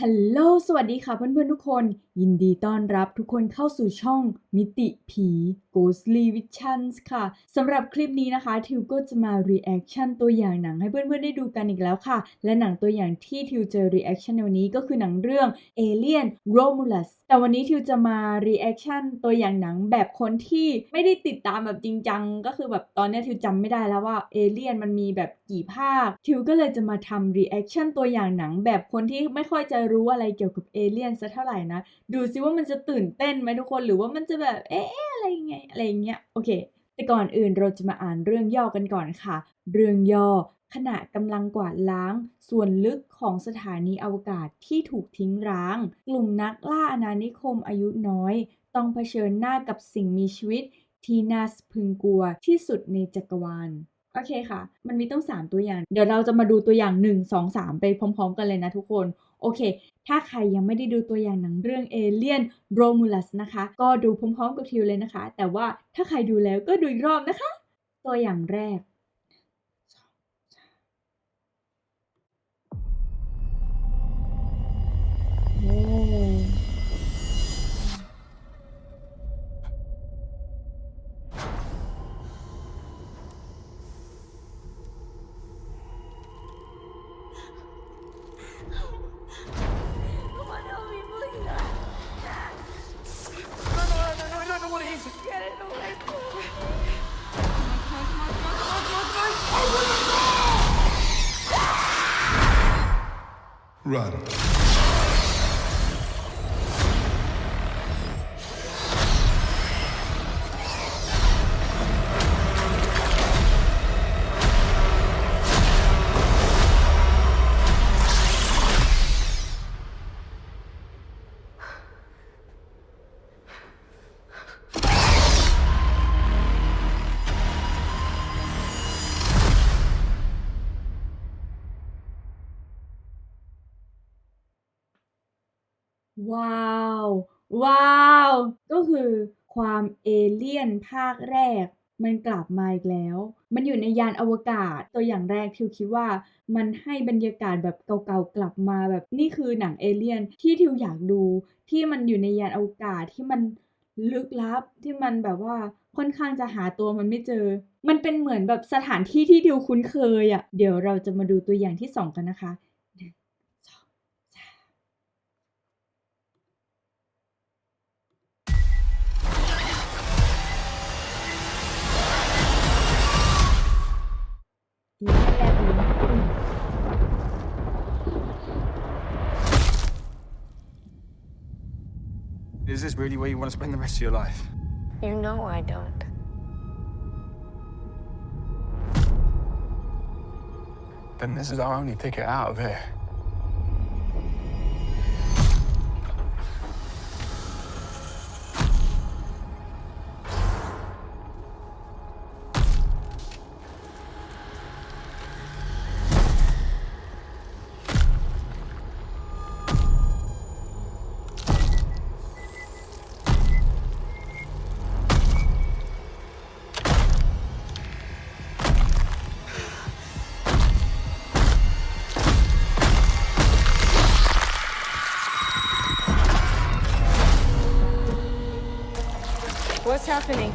ฮัลโหล สวัสดีค่ะเพื่อนๆทุกคน ยินดีต้อนรับทุกคนเข้าสู่ช่องมิติผี Ghostly Visions ค่ะ สำหรับคลิปนี้นะคะ ทิวก็จะมา reaction ตัวอย่างหนังให้เพื่อนๆได้ดูกันอีกแล้วค่ะ และหนังตัวอย่างที่ทิวเจอ reaction ในวันนี้ก็คือหนังเรื่อง Alien Romulus แต่วันนี้ทิวจะมา reaction ตัวอย่างหนังแบบคนที่ไม่ได้ติดตามแบบจริงจัง ก็คือแบบตอนนี้ทิวจำไม่ได้แล้วว่า Alien มันมีแบบกี่ภาค ทิวก็เลยจะมาทำ reaction ตัวอย่างหนังแบบคนที่ไม่ค่อยจะรู้อะไรเกี่ยวกับเอเลี่ยนสักเท่าไหร่นะ ดูซิว่ามันจะตื่นเต้นไหมทุกคนหรือว่ามันจะแบบเอ๊ะอะไรไงอะไรเงี้ยโอเค แต่ก่อนอื่นเราจะมาอ่านเรื่องย่อกันก่อนค่ะ เรื่องย่อขณะกำลังกวาดล้าง ส่วนลึกของสถานีอวกาศที่ถูกทิ้งร้าง กลุ่มนักล่าอาณานิคมอายุน้อย ต้องเผชิญหน้ากับสิ่งมีชีวิต ที่น่าสพึงกลัวที่สุดในจักรวาลโอเคค่ะ มันมีต้อง 3 ตัวอย่าง เดี๋ยวเราจะมาดูตัวอย่าง 1 2 3 ไปพร้อม ๆ กันเลยนะทุกคน โอเค ถ้าใครยังไม่ได้ดูตัวอย่างหนังเรื่องเอเลียนโรมูลัสนะคะ ก็ดูพร้อมๆกับทิวเลยนะคะ แต่ว่าถ้าใครดูแล้วก็ดูอีกรอบนะคะ ตัวอย่างแรก Run. ว้าว ว้าว ก็คือความเอเลี่ยนภาคแรก มันกลับมาอีกแล้ว มันอยู่ในยานอวกาศตัวอย่างแรกทิวคิดว่ามันให้บรรยากาศแบบเก่าๆกลับมาแบบนี่คือหนังเอเลี่ยนที่ทิวอยากดู ที่มันอยู่ในยานอวกาศที่มันลึกลับที่มันแบบว่าค่อนข้างจะหาตัวมันไม่เจอ มันเป็นเหมือนแบบสถานที่ที่ทิวคุ้นเคยอะ่ะ เดี๋ยวเราจะมาดูตัวอย่างที่สองกันนะคะ Really where you want to spend the rest of your life? You know I don't. Then this is our only ticket out of here. What's happening?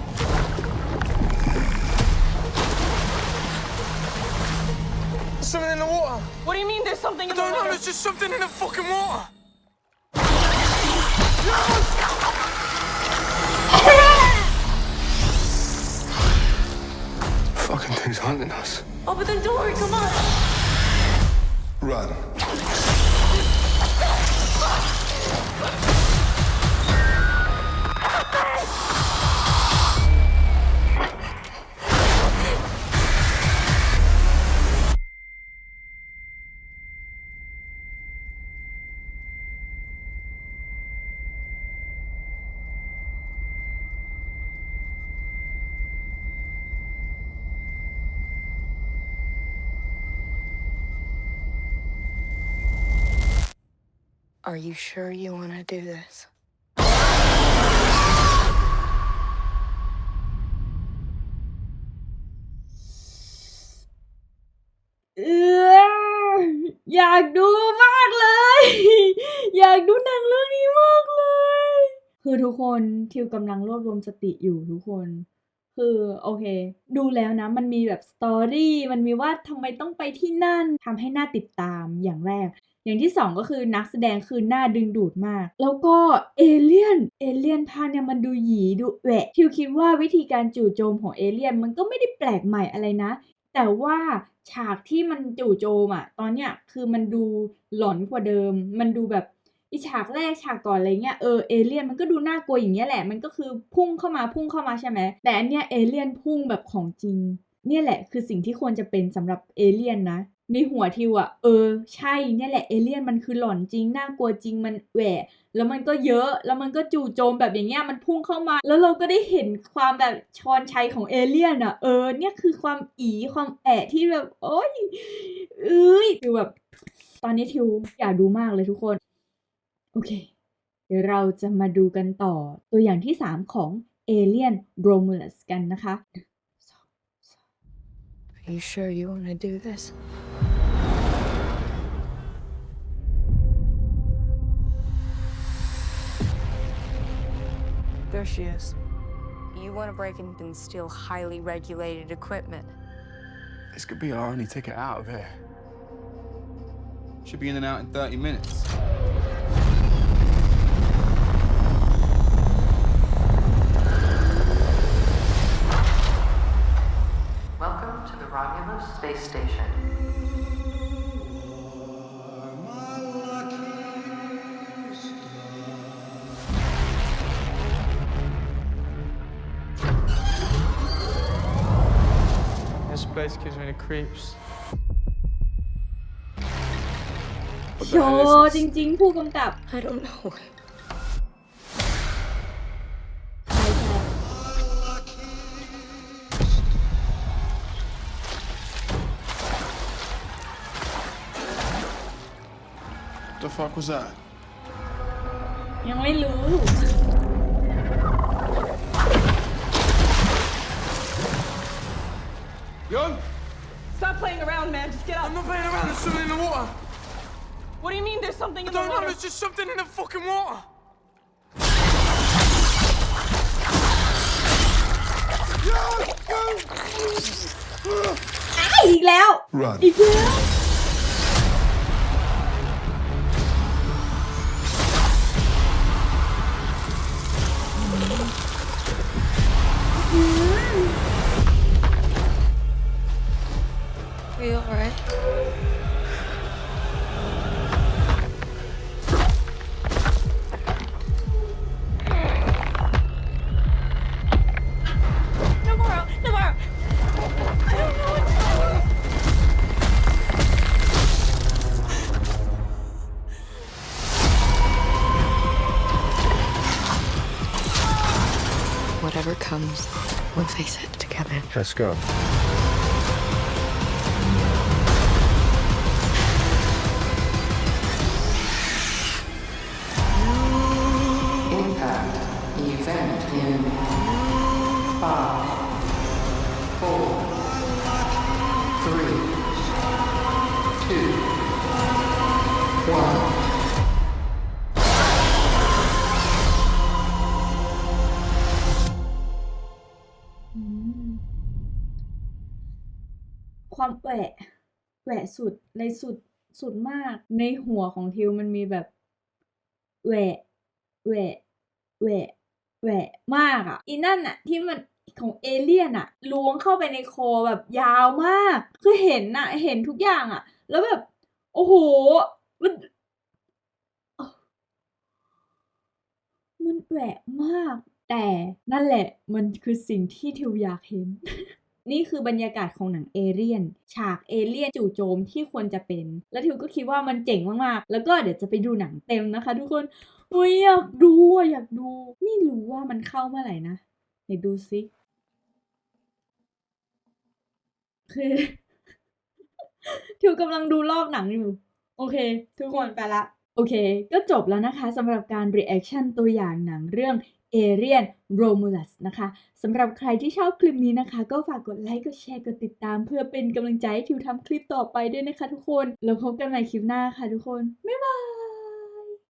Something in the water. What do you mean there's something I in the don't know. water? There's just something in the fucking water. Fucking thing's hunting us. Open the door, come on. Run. Are you sure you want to do this? ออยากดูมากเลย อยากดูหนังเรื่องนี้มากเลย คือทุกคนทิวกำลังรวบรวมสติอยู่ทุกคน คือโอเค ดูแล้วนะ มันมีแบบสตอรี่มันมีว่าทำไมต้องไปที่นั่นทำให้น่าติดตามอย่างแรก อย่างที่สองก็คือนักแสดงคือหน้าดึงดูดมาก แล้วก็เอเลี่ยนเอเลี่ยนภาคเนี่ยมันดูหยีดูแหวะทิวคิดว่าวิธีการจู่โจมของเอเลี่ยนมันก็ไม่ได้แปลกใหม่อะไรนะ แต่ว่าฉากที่มันจู่โจมอะตอนเนี้ยคือมันดูหลอนกว่าเดิม มันดูแบบอีฉากแรกฉากก่อนอะไรเงี้ยเออเอเลี่ยนมันก็ดูน่ากลัวอย่างเงี้ยแหละมันก็คือพุ่งเข้ามาพุ่งเข้ามาใช่ไหมแต่อันเนี้ยเอเลี่ยนพุ่งแบบของจริงเนี่ยแหละคือสิ่งที่ควรจะเป็นสำหรับเอเลี่ยนนะ ในหัวทิวอะเออ ใช่เนี่ยแหละเอเลี่ยนมันคือหลอนจริงน่ากลัวจริงมันแหวะแล้วมันก็เยอะแล้วมันก็จู่โจมแบบอย่างเงี้ยมันพุ่งเข้ามา แล้วเราก็ได้เห็นความแบบชอนชัยของเอเลี่ยนอะเออเนี่ยคือความอีความแอะที่แบบ โอ้ยเอ้ยทิวแบบ ตอนนี้ทิวอยากดูมากเลยทุกคน โอเค เดี๋ยวเราจะมาดูกันต่อตัวอย่างที่ 3 ของเอเลียนโรมูลัสกันนะคะ Are you sure you want to do this? There she is. You want to break in and steal highly regulated equipment. This could be our only ticket out of here. Should be in and out in 30 minutes. Welcome to the Romulus Space Station. place gives me the creeps. โชจริง ๆ ผู้กำกับ I don't know. ใช่ใช่ The fuck was that? ยังไม่รู้ Young, Stop playing around, man. Just get I'm up. not playing around. There's something in the water. What do you mean there's something I in the don't know. water? There's just something in the fucking water. อีกแล้ว Run. อีกแล้ว Are You alright? Navarro! Navarro! I don't know what to do! Whatever comes, we'll face it together. Let's go. แหวะแหวะสุดในสุดสุดมาก ในหัวของทิวมันมีแบบแหวะแหวะแหวะแหวะมากอะอีนั่นอะ ที่มันของเอเลี่ยนอะล้วงเข้าไปในคอแบบยาวมาก คือเห็นอะเห็นทุกอย่างอะแล้วแบบ โอ้โห มันมันแหวะมาก แต่นั่นแหละ มันคือสิ่งที่ทิวอยากเห็น นี่คือบรรยากาศของหนังเอเลี่ยน ฉากเอเลี่ยนจู่โจมที่ควรจะเป็น แล้วทิวก็คิดว่ามันเจ๋งมากๆ แล้วก็เดี๋ยวจะไปดูหนังเต็มนะคะ ทุกคนอุ้ยอยากดูอยากดู ไม่รู้ว่ามันเข้าเมื่อไหร่นะไหนดูซิคือทิวกำลังดูรอบหนังอยู่ โอเค ทุกคนไปละ โอเค ก็จบแล้วนะคะสำหรับการ reaction ตัวอย่างหนังเรื่อง เอเรียนโรมูลัสนะคะสำหรับใครที่ชอบคลิปนี้นะคะ ก็ฝากกดไลค์กดแชร์กดติดตาม เพื่อเป็นกำลังใจให้ทิวทำคลิปต่อไปด้วยนะคะทุกคน แล้วพบกันใหม่คลิปหน้าค่ะทุกคน บ๊ายบาย